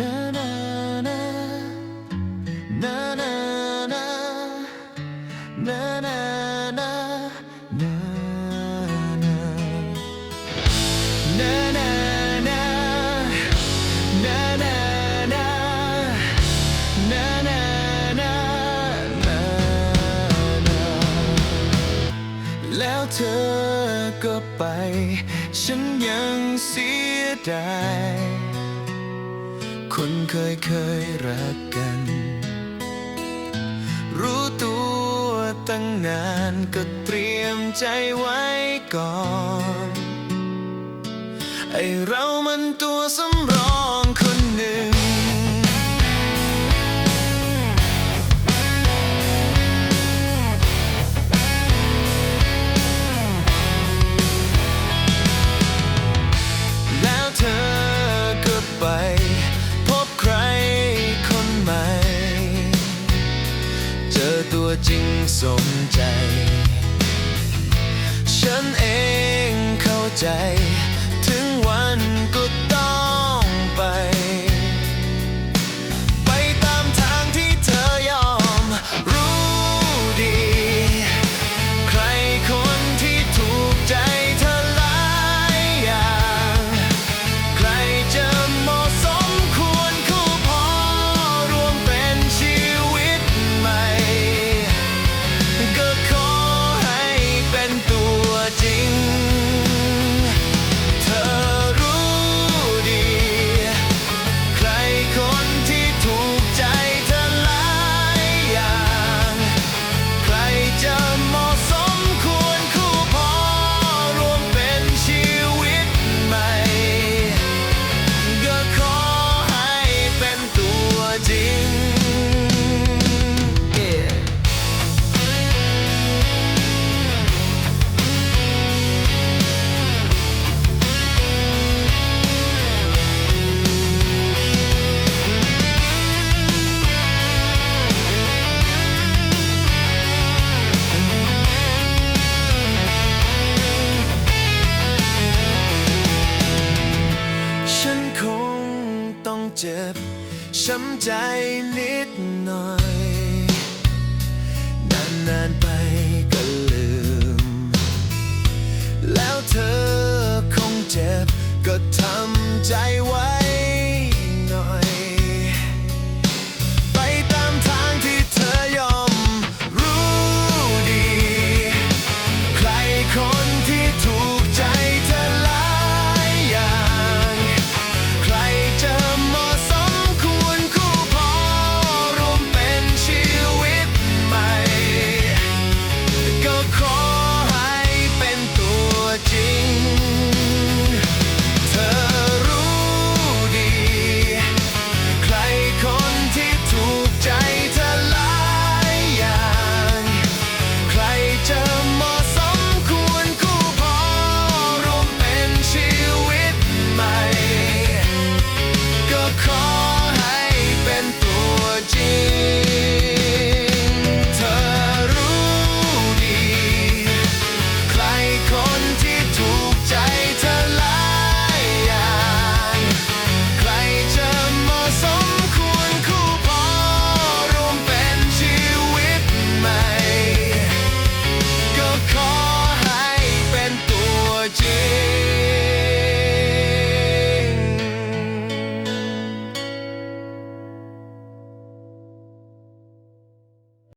นานานานานานานานานานานาแล้วเธอก็ไป ฉันยังเสียดาย คนเคยเคยรักกัน รู้ตัวตั้งนานก็เตรียมใจไว้ก่อน ไอเรามันตัวสำ จริงสมใจ ฉันเองเข้าใจ ช้ำใจนิด